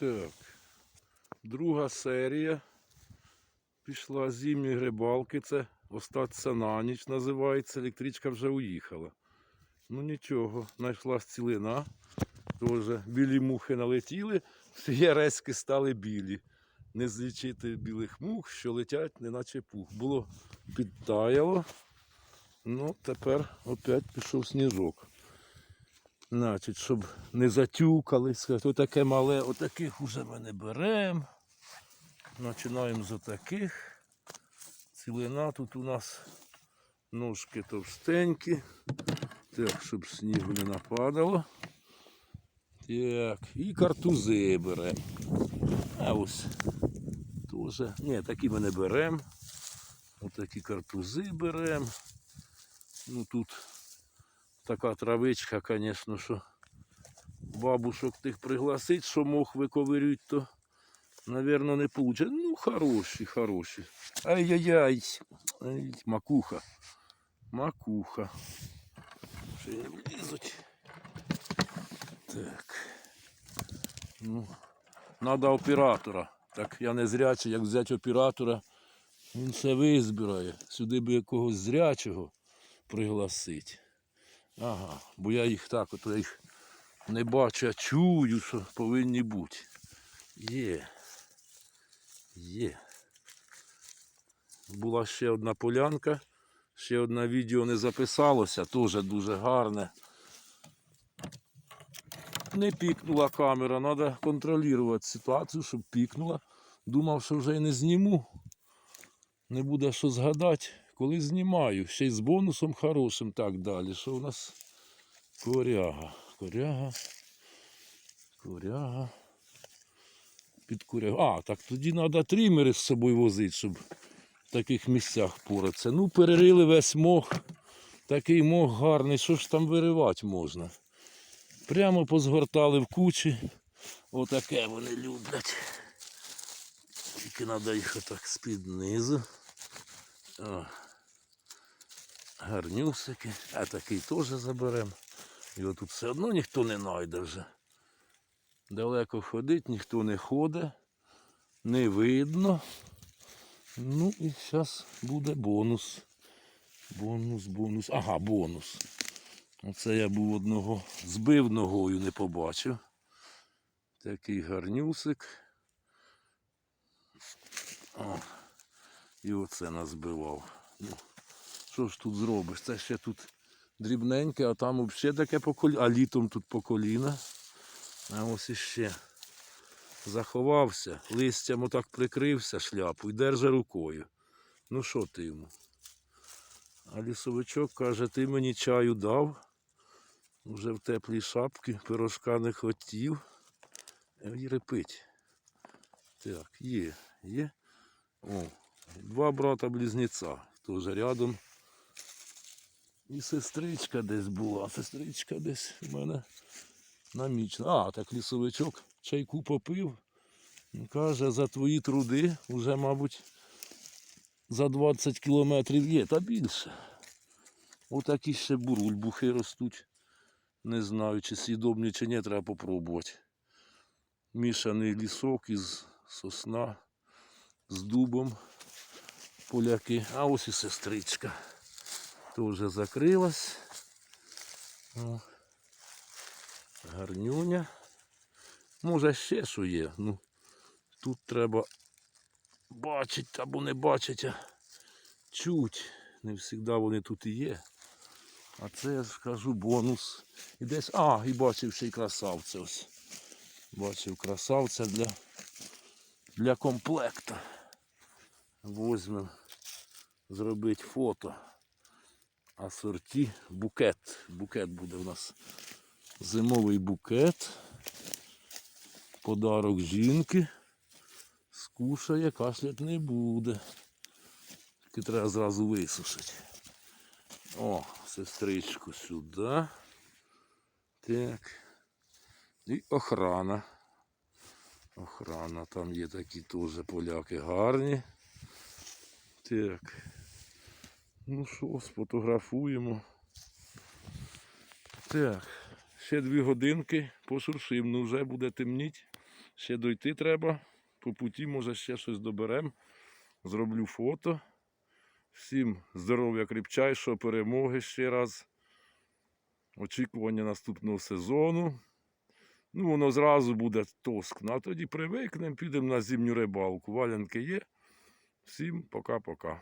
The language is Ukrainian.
Так. Друга серія. Пішла зимні грибалки. Це остаться на ніч називається. Електричка вже уїхала. Ну нічого, знайшлась цілина. Тоже білі мухи налетіли, всі резки стали білі. Не злічити білих мух, що летять, неначе пух. Було підтаяло. Ну, тепер опять пішов сніжок. Значить, щоб не затюкали, сказати, отаке мале, отаких уже ми не беремо. Починаємо з отаких. Цілина тут у нас ножки товстенькі. Так, щоб снігу не нападало. Так, і картузи беремо. А ось теж. Ні, такі ми не беремо. Отакі картузи беремо. Ну тут така травичка, звісно, що бабушок тих пригласить, що мох виковирють, то, напевно, не вийде. Ну, хороші, хороші. Ай-яй-яй. Ай, макуха. Макуха. Ще не влізуть. Так. Ну, надо оператора. Так я не зрячий, як взяти оператора, він все визбирає. Сюди би якогось зрячого пригласить. Ага, бо я їх так, от я їх не бачу, а чую, що повинні бути. Є. Є. Була ще одна полянка, ще одне відео не записалося, теж дуже гарне. Не пікнула камера, треба контролювати ситуацію, щоб пікнула. Думав, що вже й не зніму. Не буде що згадати, коли знімаю. Ще й з бонусом хорошим так далі. Що у нас коряга. Коряга. Коряга. Під корягу. А, так тоді треба трімери з собою возити, щоб в таких місцях поратися. Ну, перерили весь мох. Такий мох гарний, що ж там виривати можна. Прямо позгортали в кучі. Отаке вони люблять. Тільки треба їх отак з-під низу. Гарнюсики. А такий теж заберемо. Його тут все одно ніхто не знайде вже. Далеко ходить, ніхто не ходить. Не видно. Ну і зараз буде бонус. Бонус, бонус. Ага, бонус. Оце я був одного збив ногою, не побачив. Такий гарнюсик. О, і оце назбивав. Ну, що ж тут зробиш? Це ще тут дрібненьке, а там взагалі таке по коліна, а літом тут по коліна. А ось іще. Заховався, листям отак прикрився шляпу і держа рукою. Ну що ти йому? А лісовичок каже, ти мені чаю дав. Вже в теплій шапці, пирожка не хотів. І репить. Так, є, є. О, два брата близнеця теж рядом. І сестричка десь була. Сестричка десь у мене намічна. А, так лісовичок чайку попив. Він Каже, за твої труди вже, мабуть, за 20 кілометрів є, та більше. Отакі ще бурульбухи ростуть. Не знаю, чи сідобні, чи ні, треба попробувати. Мішаний лісок із сосна, з дубом поляки. А ось і сестричка. Теж закрилась. О, гарнюня. Може ще що є. Ну, тут треба бачити або не бачити, а чуть. Не завжди вони тут і є. А це я скажу бонус. І десь. А, і бачив ще й красавця ось. Бачив красавця для, для комплекту. Возьмемо зробити фото. Асорті букет. Букет буде у нас зимовий букет. Подарок жінки. Скушає, кашлять не буде. Тільки треба зразу висушити. О, сестричку сюди. Так. І охрана. Охрана. Там є такі теж поляки гарні. Так. Ну що, сфотографуємо. Так. Ще дві годинки пошуршим. Ну вже буде темніть. Ще дойти треба. По путі, може, ще щось доберемо. Зроблю фото. Всім здоров'я кріпчайшого, перемоги ще раз. Очікування наступного сезону. Ну, воно зразу буде тоскно, а тоді привикнемо, підемо на зимню рибалку. Валянки є. Всім пока-пока.